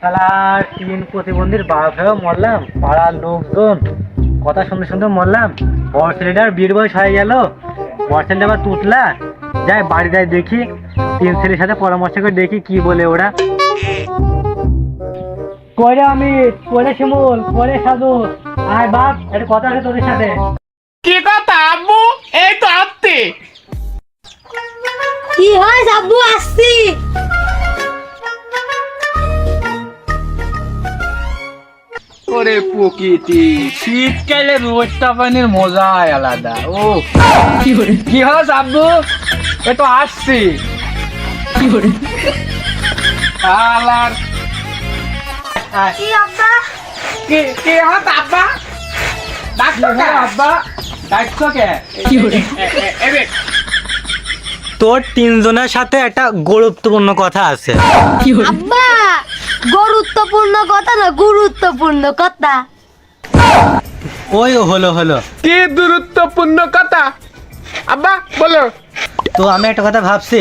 শালা তিন প্রতিবন্ধীর বাপ হয়েও মরলাম, পাড়ার লোকজন কথা শুনতে শুনতে মরলাম। বড় ছেলেটার বিয়ের বয়স হয়ে গেল। বড় ছেলেটা আবার তুতলা। যাই বাড়ি যাই দেখি, তিন ছেলের সাথে পরামর্শ করে দেখি কি বলে ওরা। আমি কইরে শিমুল, কইরে সাধু। আয় বাপ, একটা কথা আছে তোদের সাথে। কি কথা আব্বু? এই তো আসতে কি হয় আব্বু আসছি। ওরে প্রকৃতি শীতকালে রোদটা পানির মজাই আলাদা ও। কি হস আব্বু? এ তো আসছি। আলার কি আব্বা? কি কি হস আব্বা? ডাকছো কে আব্বা? কে তোর তিনজনের সাথে একটা গুরুত্বপূর্ণ কথা আছে আব্বা গুরুত্বপূর্ণ কথা না গুরুত্বপূর্ণ কথা ওই হলো হলো কি গুরুত্বপূর্ণ কথা আব্বা বলো তো আমি একটা কথা ভাবছি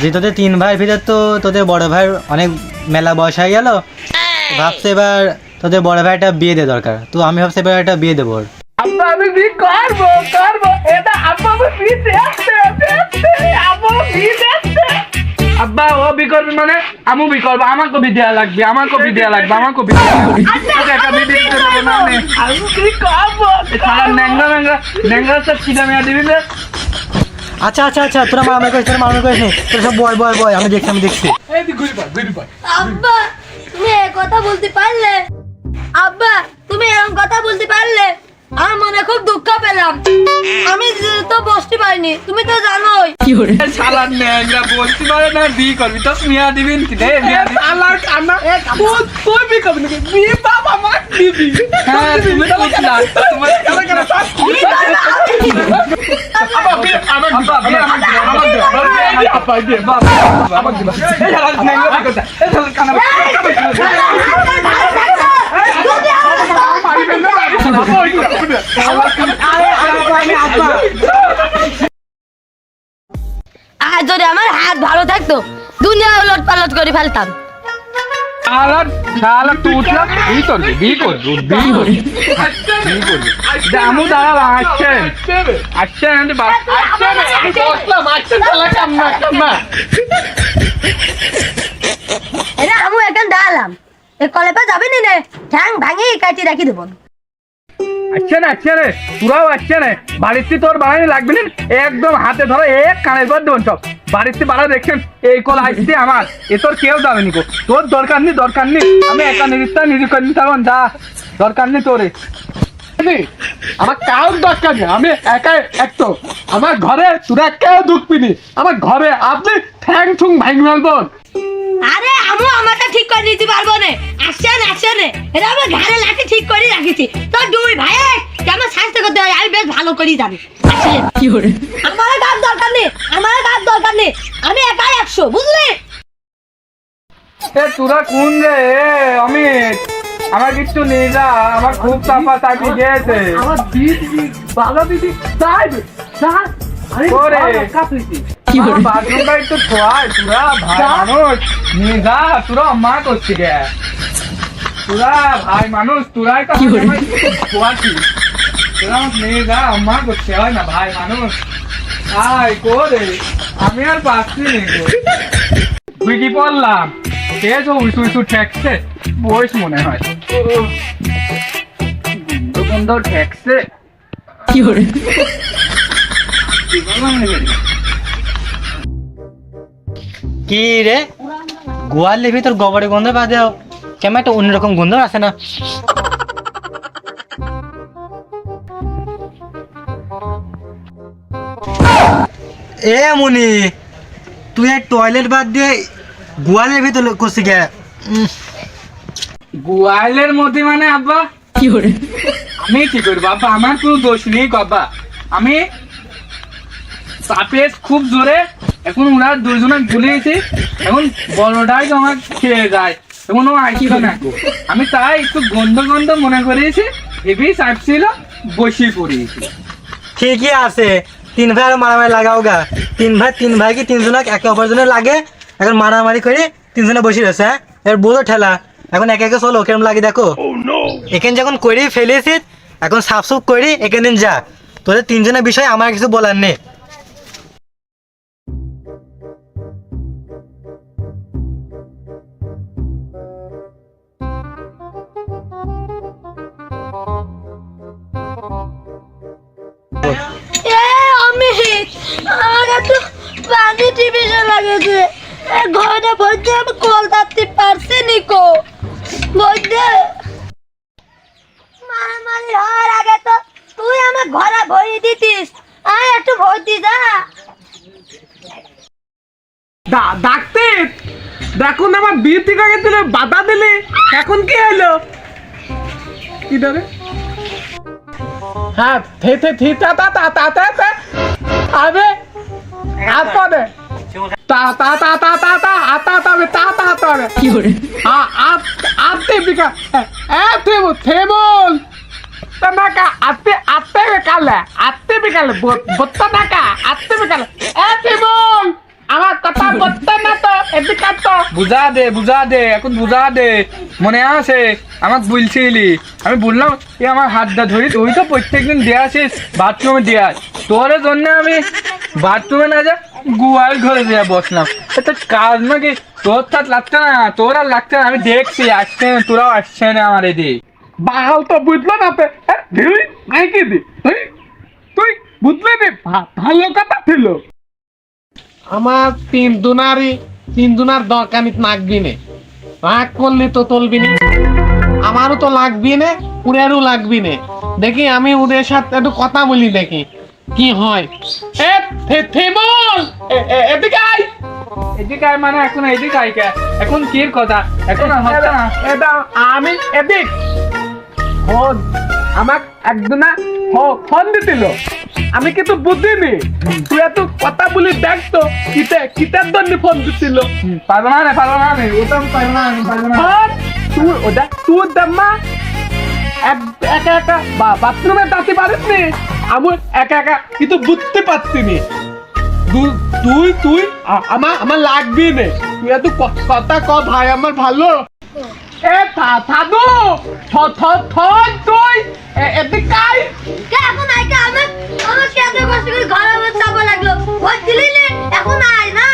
যে তোদের তিন ভাইয়ের ভিতর তো তোদের বড় ভাইয়ের অনেক মেলা বয়স হয়ে গেল ভাবছি এবার তোদের বড় ভাইটা বিয়ে দে দরকার তো আমি ভাবছি এবার একটা বিয়ে দেবো আমি করব করব। এটা আব্বা আমার দেখতে দেখতে আব্বা ও বি করবে মানে আমি বি করব আমাকে বি দেয়া লাগবে আমাকে বি দেয়া লাগবে আমাকে বি দেয়া লাগবে। ওকে একটা বি দিতে হবে না নে। আমি করব? সারা ন্যাংরা ন্যাংরা ন্যাংরা সব ছিটা মেয়া দিবি না আচ্ছা আচ্ছা আচ্ছা তোরা মারামারি করিস তোরা মারামারি করিস তোরা সব বয় বয় বয় আমি দেখছি আমি দেখছি। আব্বা তুমি কথা বলতে পারলে? আব্বা তুমি এরকম কথা বলতে পারলে? আমার মনে খুব দুঃখ পেলাম আমি তো বসতে পারিনি তুমি তো জানোই শালা ন্যাংরা বলছি মানে না বি করবি তো মিয়া দিবি কি রে শালা কানা তুই তুই করবি নাকি বি বাবা মা দিবি হ্যাঁ তুমি তো বুঝলা তোমার কানা কানা সব আমার দিবা কানা আরে যদি আমার হাত ভালো থাকতো দুনিয়া উলট পালট করে ফেলতাম। শালা শালা তুতলা বি করবি বি করবি বি করবি। বি করবি। দামু দাঁড়া আসছেন। আসছেন আসছেন বসলাম আসছেন শালা কান্না কান্না এটা আমি এখন দাঁড়ালাম। এ কলেপে যাবে নি নে? ঠ্যাং ভাঙি কাটি রাখি দেবো। আসছেন আসছেন তোরাও আসছেন বাড়িতে তোর বাড়ানি লাগবে না, একদম হাতে ধরো এক কানের পর দেবেন সব বাড়িতে বাড়া দেখছেন, এই কল আসছে আমার, এ তোর কেউ যাবে নিকো তোর দরকার নেই দরকার নেই। আমি একা নিরিস্তা নিরীক্ষণ থাকুন যা। দরকার নেই তোরে। আমার কাউর দরকার নেই, আমি একাই একটো। আমার ঘরে তোরা কেউ ঢুকবি আমার ঘরে আপনি ঠ্যাং ঠুং ভাঙ ফেলবেন আরে আমি আমারটা ঠিক করে নিতে পারব না। আসছেন আসছেন এটা আমি ঘাড়ে লাঠি ঠিক করে রাখেছি। তো দুই ভাই কেমন স্বাস্থ্য করতে হয় আমি বেশ ভালো করেই জানি। আসেন আমার গাছ দরকার নেই আমার গাছ দরকার নেই। আমি একাই একশো বুঝলি? এ তোরা কোন রে? অমিত আমার কিচ্ছু নেই যা আমার খুব চাপা চাপি গিয়েছে আমার দিদি ভালো দিদি তাই ওরে। বাথরুমটা একটু খোয়াই তোরা ভাই মানুষ নিয়ে তোরা মা করছি গে। তোরা ভাই মানুষ তোরাই তো খোয়াছি তোরা নিয়ে যা করছে হয় না ভাই মানুষ? আয় করে আমি আর পাচ্ছি নি তুই কি পড়লাম কে উঁচু উঁচু ঠেকছে? বয়স মনে হয়। বন্ধ ঠেকছে। কি বললাম রে? কি রে গোয়ালের ভিতর গোবরে গন্ধ বাদে কেমন একটা অন্যরকম গন্ধ আছে না। এ মুনি তুই টয়লেট বাদ দিয়ে গোয়ালের ভিতর করছি গে উম, গোয়ালের মধ্যে মানে আব্বা? কি করে আমি কি করব আব্বা? আমার কোনো দোষ নেই আব্বা। আমি খুব জোরে এখন ওরা দুজনে গুলিয়েছি এখন বড়টাই তো আমার খেয়ে যায়। এখন ও আইছিল না। আমি তাই একটু গন্ধ গন্ধ মনে করেছি হেভি চাপছিল বসে পড়িয়েছি। ঠিকই আছে। তিন ভাই আর মারামারি লাগাও গা। তিন ভাই তিন ভাই কি তিনজনে একে অপরজনের লাগে? এখন মারামারি করে তিনজনে বসে রয়েছে হ্যাঁ? এর বোঝো ঠেলা এখন একে একে চলো কেরম লাগে দেখো? এখানে যখন করি ফেলেছি এখন সাফ সুফ করি এখানে যা। তোদের তিনজনের বিষয়ে আমার কিছু বলার নেই। পানি লাগেছে। ঘরে বসে আমি কল তাতে পারছি নিকো বলতে মারামারি হওয়ার আগে তো তুই আমার ঘরে ভরি দিতিস। আয় একটু ডাক্তার দেখুন আমার বিয়ে ঠিক আগে বাধা দিলে। এখন কি হলো? কি হ্যাঁ থে থে তা তা তা তা তা আবে পদে তা তা তা তা তা তা আতা তা বে তা তা তা রে কি করে আ আ আতে বিকা এ থেমো থেমল নাকা আতে আতে বেকালে আতে বেকালে বত্তা নাকা আতে বেকালে এ থেমল আমার কথা বলতে না তো এদিকে তো। বুঝা দে বুঝা দে এখন বুঝা দে। মনে আছে আমাকে বলছিলি। আমি বললাম এ আমার হাতটা ধরি তুই তো প্রত্যেকদিন দেয়া আসিস বাথরুমে দেয়া তোর জন্য আমি বাথরুমে না যা গুয়াল ঘরে দেয়া বসলাম। এটা কাজ নাকি? তোর তার লাগছে না তোর আর লাগছে না আমি দেখছি আসছে না তোরাও আসছে না আমার এদিকে। বাল তো বুঝলো না তো দিলি নাই কি দি তুই তুই বুঝলে রে ভালো কথা ছিল। আমার তিন দুনারই তিন দুনার দরকানিত লাগবি নে। রাগ করলে তো তুলবি নে। আমারও তো লাগবি নে পুরেরও লাগবি নে। দেখি আমি ওদের সাথে একটু কথা বলি দেখি কি হয়। এ থে- থেমল এদিকে আয়! এদিকে আয় মানে এখন এদিকে আয় কে? এখন কি কথা? এখন হচ্ছে না এটা আমি এদিক। আমাক একদিনা ফোন দিছিল। আমি কিন্তু বুঝিনি তুই এত কথা বলি দেখতো কিতে কিতার জন্য ফোন দিছিল? পারব না রে পারব না রে ওটা আমি পারব না আমি পারব না তুই ওটা তুই দাম্মা এক- একা বাথরুমে দাঁতি পারিস নি আমি একা একা কিন্তু বুঝতে পারছি নি তুই তুই আমার আমার লাগবি নে। তুই এত কথা ক ভাই আমার ভালো। এ থা- থাদু? থ থ থ তুই এ- এদিকে আয়। কে এখন আমি আমার এত কষ্ট করে ঘরে বসে যাব লাগল? ভর দিলি নে, এখন আয় না?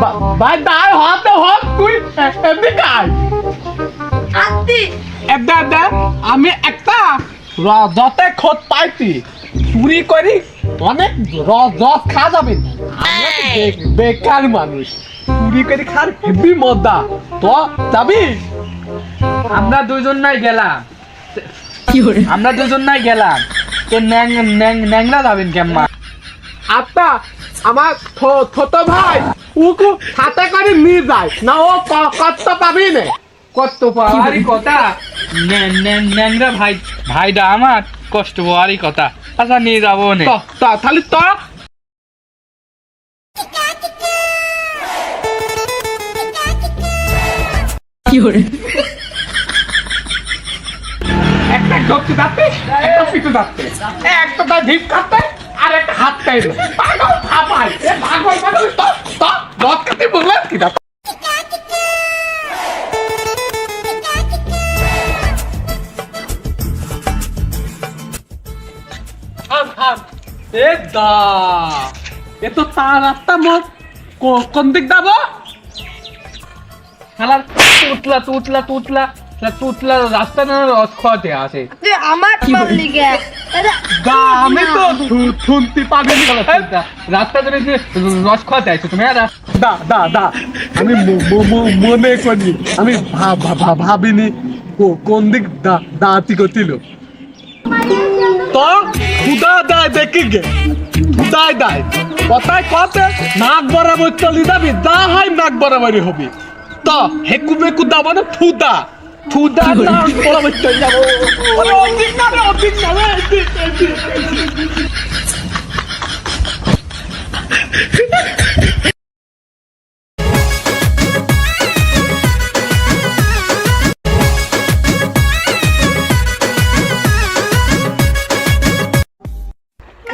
বা- ভাই দাঁড় হাতে হোক তুই এ- এদিকে আয় আত্মি এদা এদা আমি একটা রজতে খোঁজ পাইছি। চুরি করি অনেক রস রস খা যাবে আমরা বেকার মানুষ। চুরি করে খার হেভি মজা। তো যাবি? আমরা দুজন নাই গেলাম। আমরা দুজন নাই গেলাম। তো ন্যাং ন্যাং ন্যাংরা যাবেন কেমন? আত্মা আমার ছোট ভাই উকু হাতে করে নিয়ে যায়। না ও ক- কষ্ট পাবি না। কষ্ট পাওয়ারই কথা। ন্যাং- ন্যাং- ন্যাংরা ভাই ভাইটা আমার কষ্ট পাওয়ারই কথা। আচ্ছা নিয়ে যাব নে। তো তো তাহলে তো একটা ঢোকতে যাচ্ছে? একটা পিছু যাচ্ছে। একটা তার ঢিপ কাটতে আর একটা হাত চাইবে পাগল ফাপাই এ পাগল পাগল। তো তো রথ কাটতে বুঝলেন কি দা থাম থাম এ দা। এ তো তার রাস্তা মোট কোন দিক যাব? শালার তুতলা তুতলা তুতলা তুতলা রাস্তা না রস খাওয়াতে আসে তুই আমার পাবলি দা আমি তো শু- শুনতে পাবিনি রাস্তা ধরে যে রস খাওয়াতে তুমি আর দা দা দা। আমি ম- ম- ম- মনে করি আমি ভা- ভা- ভা- ভাবিনি কো- কোন দিক দা- দাঁতি করছিল তো খুদা দায় দেখি গে। খুদাই দায়। কথায় কথা নাক বরাবর চলি যাবি। যা হয় নাক বরাবরই হবে। তো হেকু বেকু দাবা না থুদা থুদা নাক বরাবর চলে যাব ওরে অধিক না রে অধিক না রে।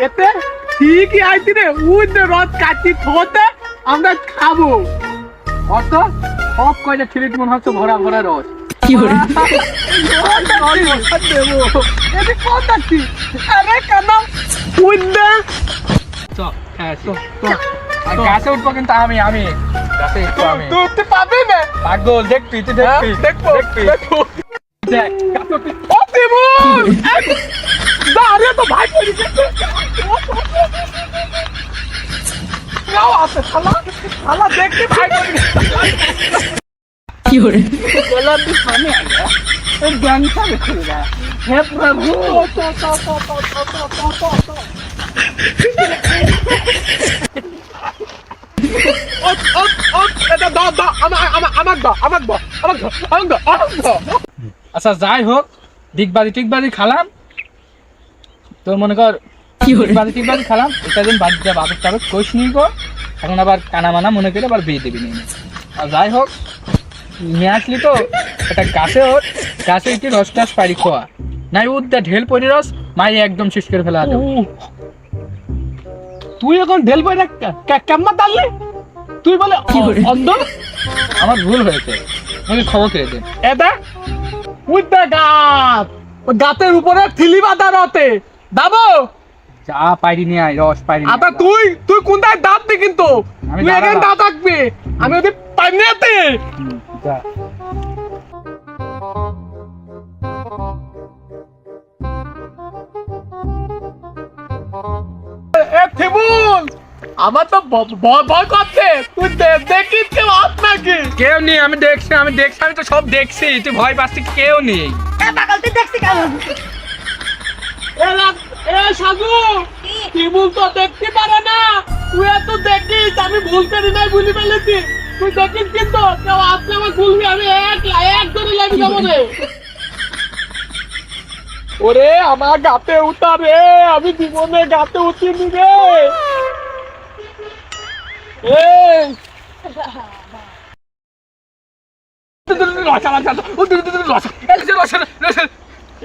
এতে কি আইতি রে। উইন রথ কাটি থতে আমরা খাব। অত সব কয়টা ছেলে মনে হচ্ছে ভরা ভরা রস হ্যাঁ গাছে উঠবো কিন্তু আমি আমি। গাছে উঠবো আমি। তুই উঠতে পাবি না? পাগল দেখবি তুই হ্যাঁ, দেখবি দেখব। দেখব। দেখ গাছে উঠবি। ও দেবুন দাঁড়িয়ে তো ভাই পড়ে গেছে। আছে শালা। শালা দেখতে ভাই পড়ে আচ্ছা যাই হোক দিক বালি টিক টিকবাজি খালাম। তোর মনে কর খালাম। এটা দিন এখন আবার কানা মানা মনে করে আবার বিয়ে দিবি আর যাই হোক নিয়ে আসলি তো? একটা গাছে ওর গাছে একটি রস টস পারি খোয়া। নাই উদ্যা ঢেল পরি রস মাই একদম শেষ করে ফেলা তুই এখন ঢেল না কেমন তুই বলে অন্ধ? আমার ভুল হয়েছে। করে দেন এটা গাছ ওই গাতের উপরে থিলি বাঁধা রতে দাবো? যা পাইরি নিয়ে আয় রস পাইরি আতা তুই তুই কোনটায় দাঁত দি কিন্তু? আমি তুই এখানে দাঁত থাকবি আমি ওদের পাইনিয়াতে হুম, যা এ থিবুল আমার তো ভয় করছে। তুই দেখিস কেউ আস নাকি কেউ নেই আমি দেখছি আমি দেখছি আমি তো সব দেখছি। তুই ভয় পাচ্ছি কেউ নেই। এ পাগল তুই দেখছি কেমন? এ রাত- এ তো দেখতে পারে না। তুই এত দেখিস আমি ভুল করি নাই ভুলি ফেলেছি। তুই দেখিস কিন্তু কেউ আসলে আমার ভুলবি আমি এক এক ধরে লাগি যাব রে ওরে আমার গাতে উঠা রে আমি জীবনে গাতে উঠিনি রে এই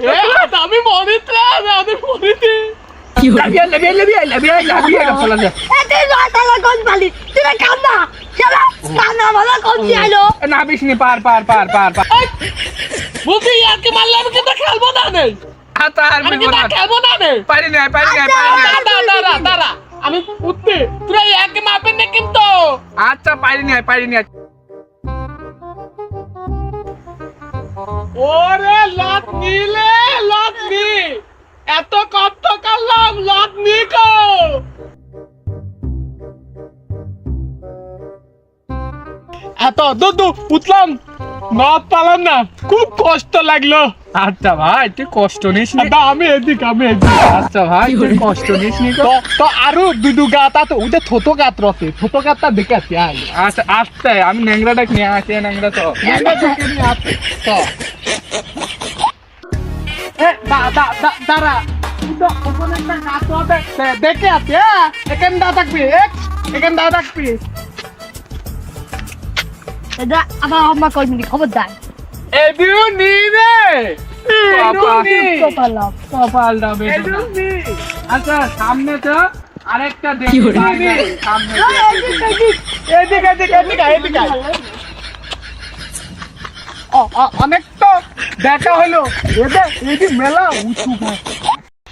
এ, আমি মরিত রে আমি মরিত কি করে লাবিয়া লাবিয়া লাবিয়া লাবিয়া লাবিয়া চলা যা এ তুই রসালা কোন পালি তুই না কান্না চলো ভালো কোন দিয়ালো না বিষ্ণু পার পার পার পার পার। বলছি ইয়ারকে মারলে আমি কিন্তু খেলব না নে হাত আর কিন্তু খেলব না নে পারি না পারি না পারি না দাঁড়া দাঁড়া আমি উঠতে তুই ইয়ারকে মারবেন না কিন্তু। আচ্ছা পারি না পারি না ওরে লাত নিলে লাত নি এত কষ্ট করলাম লাত নি কো এত দুদু উঠলাম নাত পালাম না খুব কষ্ট লাগল। আচ্ছা ভাই তুই কষ্ট নিস নি। আমি এদিক আমি এদিক। আচ্ছা ভাই তুই কষ্ট নিস নি তো। তো আরও দুদু গাতা তো ওদের থতো গাত রতে থতো গাতটা দেখে আসি আয়। আচ্ছা আসতে আমি ন্যাংরাটা নিয়ে আসি ন্যাংরা তো। তো। দাঁড়া। তো ওখানে একটা গাছ রতে দে- দেখে আসি হ্যাঁ। এখানে দা থাকবি এক এখানে দা থাকবি। এটা আমার আম্মা কইনি খবরদার এদিও নি রে বাবা। তো পারলাম কপাল দাবে আচ্ছা সামনে তো আরেকটা দেখি হলো? ভাই, ভাই, সামনে এই, এই, এই, এই, এদিকে এদিকে এদিকে এদিকে ও ও, অনেক তো দেখা হলো এদে এদি মেলা উঁচু গাছ।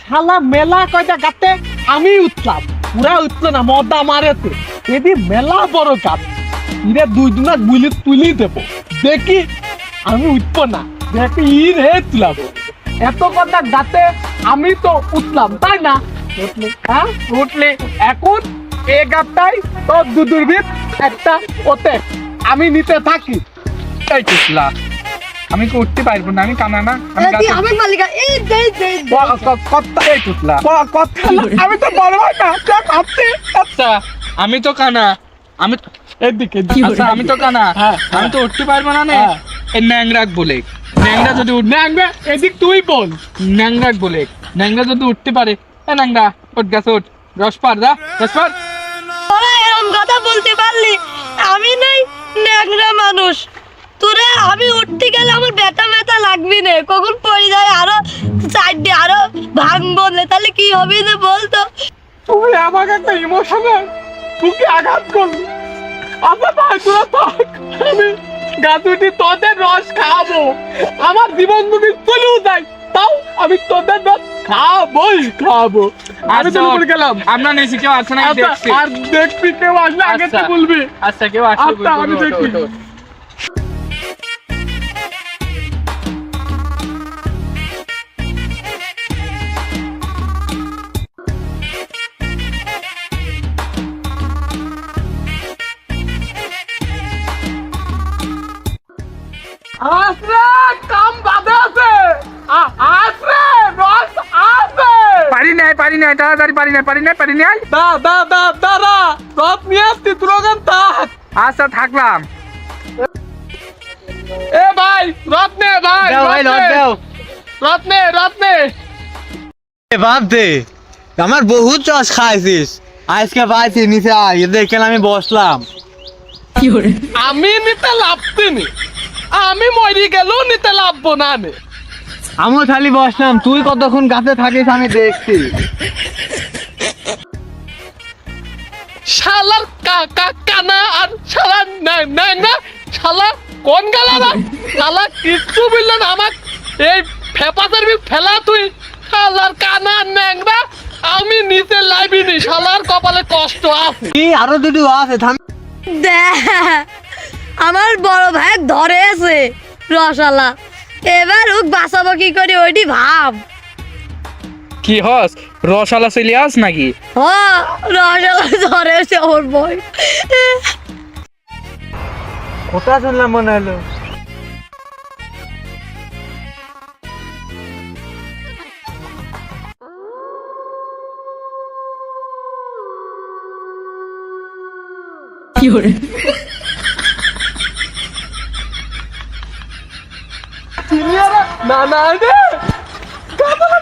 শালা মেলা কয়টা গাতে আমি উঠলাম পুরা উঠল না মদা মারেতে এদি মেলা বড় গাছ ইরে দুই দিনা গুলি তুলি দেবো। দেখি আমি উঠবো না। দেখি ই রে তুলাবো। এত কথা গাতে আমি তো উঠলাম তাই না? হ্যাঁ? উঠলে এখন এ তোর দুদুর ভিত একটা ওতে। আমি নিতে থাকি। টুকলা আমি কি উঠতে পারব না? আমি কানা না? আমি তুই আমার মালিকা। এই দে দে ক- ক- কথা এই টুকলা কথা আমি তো বড় না। তুই আচ্ছা আমি তো কানা। আমি এদিকে আচ্ছা আমি তো কানা হ্যাঁ, আমি তো উঠতে পারব না নে। হ্যাঁ। এই ন্যাংরাক বলে। ন্যাংরা যদি উঠ ন্যাংবে এদিক তুই বল। ন্যাংরাক বলে। ন্যাংরা যদি উঠতে পারে এ ন্যাংরা উঠ গেছে উঠ রস পার যা রস পার এরকম কথা বলতে পারলি? আমি নাই ন্যাংরা মানুষ। তোরা আমি উঠতে গেলে আমার ব্যথা ব্যথা লাগবি না। কখন পড়ে যায় আরও সাইড আরও ভাঙবো না। তাহলে কি হবে না বলতো? তুই আমাকে একটা ইমোশনাল তুই আঘাত করলি? আচ্ছা ভাই তোরা থাক আমি গাছুটি তোদের রস খাব। আমার জীবন যদি চলেও যায় তাও আমি তোদের রস খাবোই খাব। আমি তো উপরে গেলাম। আমরা নেছি কেউ আসছে না আচ্ছা, দেখছি। আর দেখবি কেউ আসলে আগে তো আচ্ছা। বলবি। আচ্ছা কেউ আসলে আচ্ছা, আমি দেখি। তাড়াতাড়ি পারি নাই পারি নাই পারি নাই? দা দা দা দাঁড়া রস নিয়ে আসছি তুই ওখান থাক আচ্ছা থাকলাম। এ ভাই রত্নে ভাই দাও ভাই লট দাও রত্নে রত্নে এ বাপ দে আমার বহুত রস খাইছিস। আজকে পাইছি নিচে আয় দেখেন আমি বসলাম। আমি নিতে লাভতিনি আমি মরি গেলেও নিতে লাভবো না আমি আমিও খালি বসলাম। তুই কতক্ষণ গাছে থাকিস আমি দেখছি। শালার কাকা কানা আর শালা নাই নাই না শালা কোন গেলা না শালা কিচ্ছু বললেন আমার এই ফেপাসের বি ফেলা তুই। শালার কানা ন্যাংরা আমি নিচে লাইবিনি শালার কপালে কষ্ট আছে। কি আরও দুটো আছে থাম। দেখ আমার বড় ভাই ধরে আছে রসালা এবার উক বাঁচাবো কি করে ওইটি ভাব। কি হস? রসালা চলে আস নাকি? হ রসালা ধরে আছে ওর বই কোথা শুনলাম মনে হলো? না না রে কামড়া